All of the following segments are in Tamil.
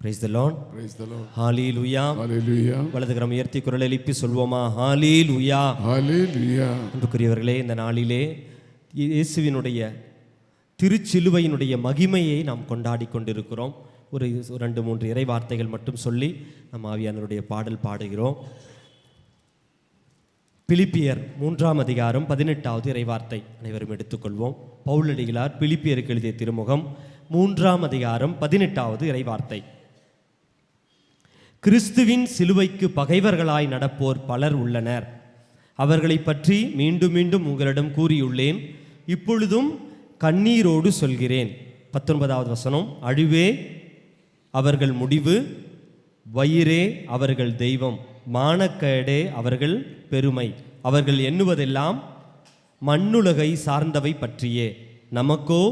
Praise the Lord Praise the Lord. ஹalleluya Hallelujah. வலதுகரம் உயர்த்தி குரல் எழுப்பி சொல்வோமா? ஹalleluya Hallelujah. அன்புக்குரியவர்களே இந்த நாளிலே இயேசுவினுடைய திருச்சிலுவையினுடைய மகிமையை நாம் கொண்டாடி கொண்டிருக்கிறோம். ஒரு ரெண்டு மூன்று இறை வார்த்தைகள் மட்டும் சொல்லி நம் ஆவியானவருடைய பாடல் பாடுகிறோம். பிலிப்பியர் மூன்றாம் அதிகாரம் பதினெட்டாவது இறைவார்த்தை அனைவரும் எடுத்துக்கொள்வோம். பவுலடிகளார் பிலிப்பியருக்கு எழுதிய திருமுகம் மூன்றாம் அதிகாரம் பதினெட்டாவது இறைவார்த்தை கிறிஸ்துவின் சிலுவைக்கு பகைவர்களாய் நடப்போர் பலர் உள்ளனர். அவர்களை பற்றி மீண்டும் மீண்டும் உங்களிடம் கூறியுள்ளேன். இப்பொழுதும் கண்ணீரோடு சொல்கிறேன். பத்தொன்பதாவது வசனம் அழிவே அவர்கள் முடிவு வயிறே அவர்கள் தெய்வம் மானக்கேடே அவர்கள் பெருமை. அவர்கள் எண்ணுவதெல்லாம் மண்ணுலகை சார்ந்தவை பற்றியே. நமக்கோ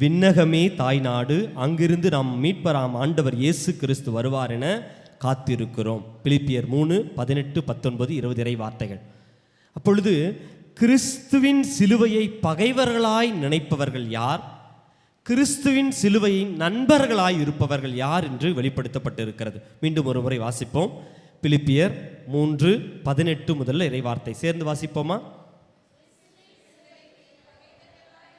விண்ணகமே தாய் நாடு அங்கிருந்து நாம் மீட்பராம் ஆண்டவர் இயேசு கிறிஸ்து வருவார் என காத்திருக்கிறோம். பிலிப்பியர் மூணு பதினெட்டு பத்தொன்பது இருபது இறை வார்த்தைகள். அப்பொழுது கிறிஸ்துவின் சிலுவையை பகைவர்களாய் நினைப்பவர்கள் யார்? கிறிஸ்துவின் சிலுவையின் நண்பர்களாய் இருப்பவர்கள் யார் என்று வெளிப்படுத்தப்பட்டிருக்கிறது. மீண்டும் ஒரு முறை வாசிப்போம். பிலிப்பியர் மூன்று பதினெட்டு முதல்ல இறைவார்த்தை சேர்ந்து வாசிப்போமா?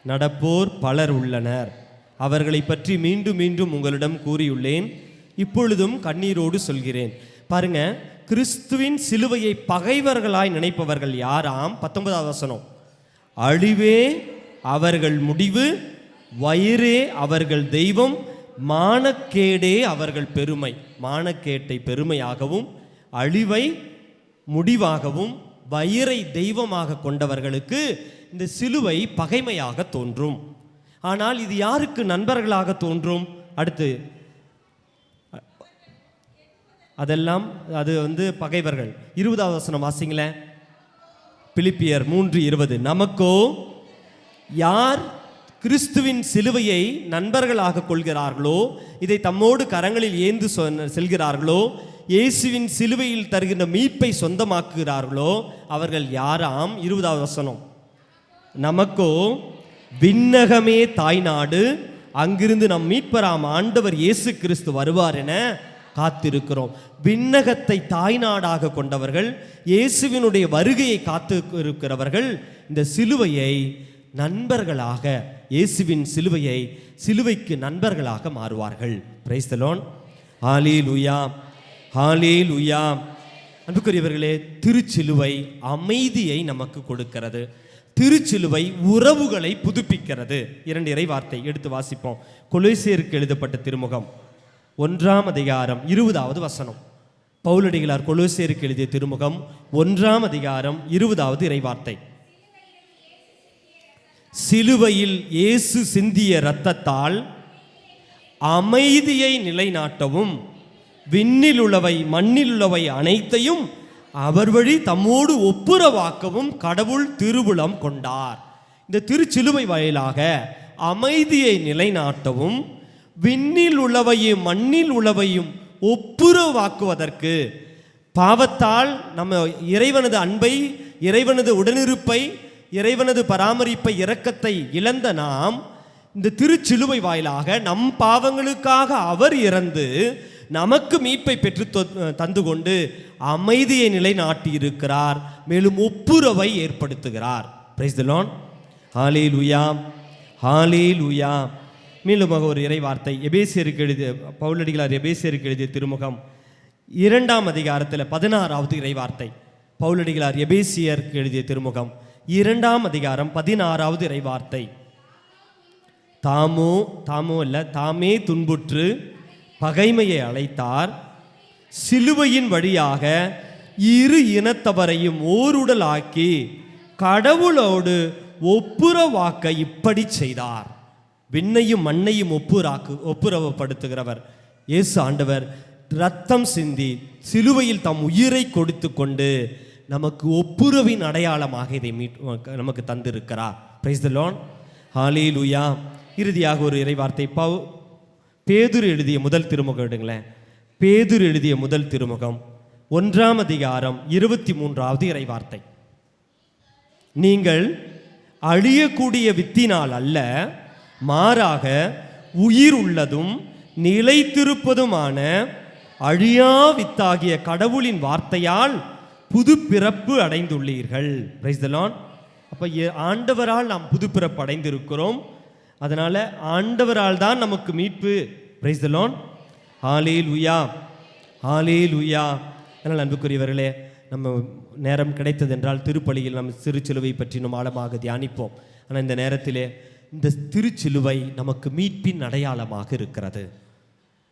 நடப்போர் பலர் உள்ளனர். அவர்களை பற்றி மீண்டும் மீண்டும் உங்களிடம் கூறியுள்ளேன். இப்பொழுதும் கண்ணீரோடு சொல்கிறேன். பாருங்க கிறிஸ்துவின் சிலுவையை பகைவர்களாய் நினைப்பவர்கள் யாராம்? பத்தொன்பதாவது வசனம். அழிவே அவர்கள் முடிவு வயிறே அவர்கள் தெய்வம் மானக்கேடே அவர்கள் பெருமை. மானக்கேட்டை பெருமையாகவும் அழிவை முடிவாகவும் வயிறை தெய்வமாக கொண்டவர்களுக்கு இந்த சிலுவை பகைமையாக தோன்றும். ஆனால் இது யாருக்கு நண்பர்களாக தோன்றும்? அடுத்து அதெல்லாம் அது வந்து பகைவர்கள். இருபதாவது வசனம் வாசிங்களேன். பிலிப்பியர் மூன்று இருபது. நமக்கோ யார் கிறிஸ்துவின் சிலுவையை நண்பர்களாக கொள்கிறார்களோ இதை தம்மோடு கரங்களில் ஏந்து செல்கிறார்களோ இயேசுவின் சிலுவையில் தருகின்ற மீட்பை சொந்தமாக்குகிறார்களோ அவர்கள் யாராம்? இருபதாவது வசனம். நமக்கோ விண்ணகமே தாய்நாடு அங்கிருந்து நம் மீட்பராம் ஆண்டவர் இயேசு கிறிஸ்து வருவார் என காத்திருக்கிறோம். விண்ணகத்தை தாய்நாடாக கொண்டவர்கள் இயேசுவினுடைய வருகையை காத்து இருக்கிறவர்கள் இந்த சிலுவையை நண்பர்களாக இயேசுவின் சிலுவையை சிலுவைக்கு நண்பர்களாக மாறுவார்கள். பிரைஸ்தலோன் ஹாலி லுயா ஹாலே லுயா அன்புக்குரியவர்களே திருச்சிலுவை அமைதியை நமக்கு கொடுக்கிறது. திருச்சிலுவை உறவுகளை புதுப்பிக்கிறது. இரண்டு இறை வார்த்தை எடுத்து வாசிப்போம். கொலேசியருக்கு எழுதப்பட்ட திருமுகம். ஒன்றாம் அதிகாரம் இருபதாவது வசனம். பவுலடிகளார் கொலுசேருக்கு எழுதிய திருமுகம் ஒன்றாம் அதிகாரம் இருபதாவது இறைவார்த்தை. சிலுவையில் இயேசு சிந்திய இரத்தத்தால் அமைதியை நிலைநாட்டவும் விண்ணில் உள்ளவை மண்ணில் உள்ளவை அனைத்தையும் அவர் வழி தம்மோடு ஒப்புரவாக்கவும் கடவுள் திருவுளம் கொண்டார். இந்த திருச்சிலுவை வாயிலாக அமைதியை நிலைநாட்டவும் விண்ணில் உள்ளவையும் மண்ணில் உள்ளவையும் ஒப்புரவாக்குவதற்கு பாவத்தால் நம்ம இறைவனது அன்பை இறைவனது உடனிருப்பை இறைவனது பராமரிப்பை இரக்கத்தை இழந்த நாம் இந்த திருச்சிலுவை வாயிலாக நம் பாவங்களுக்காக அவர் இறந்து நமக்கு மீட்பை பெற்று தொ- தந்து கொண்டு அமைதியை நிலைநாட்டி இருக்கிறார் மேலும் ஒப்புரவை ஏற்படுத்துகிறார். பிரைஸ் தி ஹாலே லுயா ஹாலே லுயா மீண்டுமாக ஒரு இறை வார்த்தை எபேசியருக்கு எழுதிய பவுலடிகளார் எபேசியருக்கு எழுதிய திருமுகம் இரண்டாம் அதிகாரத்தில் பதினாறாவது இறை வார்த்தை பவுலடிகளார் எபேசியருக்கு எழுதிய திருமுகம் இரண்டாம் அதிகாரம் பதினாறாவது இறை வார்த்தை தாமோ தாமோ அல்ல தாமே துன்புற்று பகைமையை அழைத்தார். சிலுவையின் வழியாக இரு இனத்தவரையும் ஓருடலாக்கி கடவுளோடு ஒப்புரவாக்க இப்படி செய்தார். விண்ணையும் மண்ணையும் ஒப்புராக்கு ஒப்புரவப்படுத்துகிறவர். இயேசு ஆண்டவர் ரத்தம் சிந்தி சிலுவையில் தம் உயிரை கொடுத்து கொண்டு நமக்கு ஒப்புரவின் அடையாளமாக இதை மீட் நமக்கு தந்திருக்கிறார். பிரைஸ் த லோன் ஹாலி லுயா இறுதியாக ஒரு இறைவார்த்தை. பவு பேதுரு எழுதிய முதல் திருமுகம் எடுங்களேன். பேதுரு எழுதிய முதல் திருமுகம் ஒன்றாம் அதிகாரம் இருபத்தி மூன்றாவது இறைவார்த்தை. நீங்கள் அழியக்கூடிய வித்தினால் அல்ல மாறாக உயிர் உள்ளதும் நிலைத்திருப்பதுமான அழியா வித்தாகிய கடவுளின் வார்த்தையால் புது பிறப்பு அடைந்துள்ளீர்கள் பிரைஸ்தலான் அப்போ ஆண்டவரால் நாம் புது பிறப்பு அடைந்திருக்கிறோம். அதனால் ஆண்டவரால் தான் நமக்கு மீட்பு. பிரைஸ் ஹாலேல் உயா ஹாலேல் உயா அதனால் அன்புக்குரியவர்களே நம்ம நேரம் கிடைத்ததென்றால் திருப்பலியில் நம் சிறுச்சிலுவை பற்றி நம்ம ஆழமாக தியானிப்போம். ஆனால் இந்த நேரத்திலே இந்த திருச்சிலுவை நமக்கு மீட்பின் அடையாளமாக இருக்கிறது.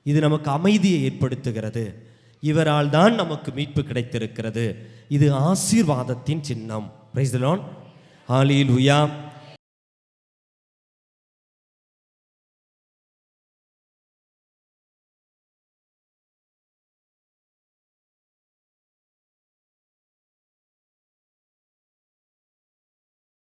இது நமக்கு அமைதியை ஏற்படுத்துகிறது. இவரால் தான் நமக்கு மீட்பு கிடைத்திருக்கிறது. இது ஆசீர்வாதத்தின் சின்னம். பிரைஸ்லான் ஆலியில் உயா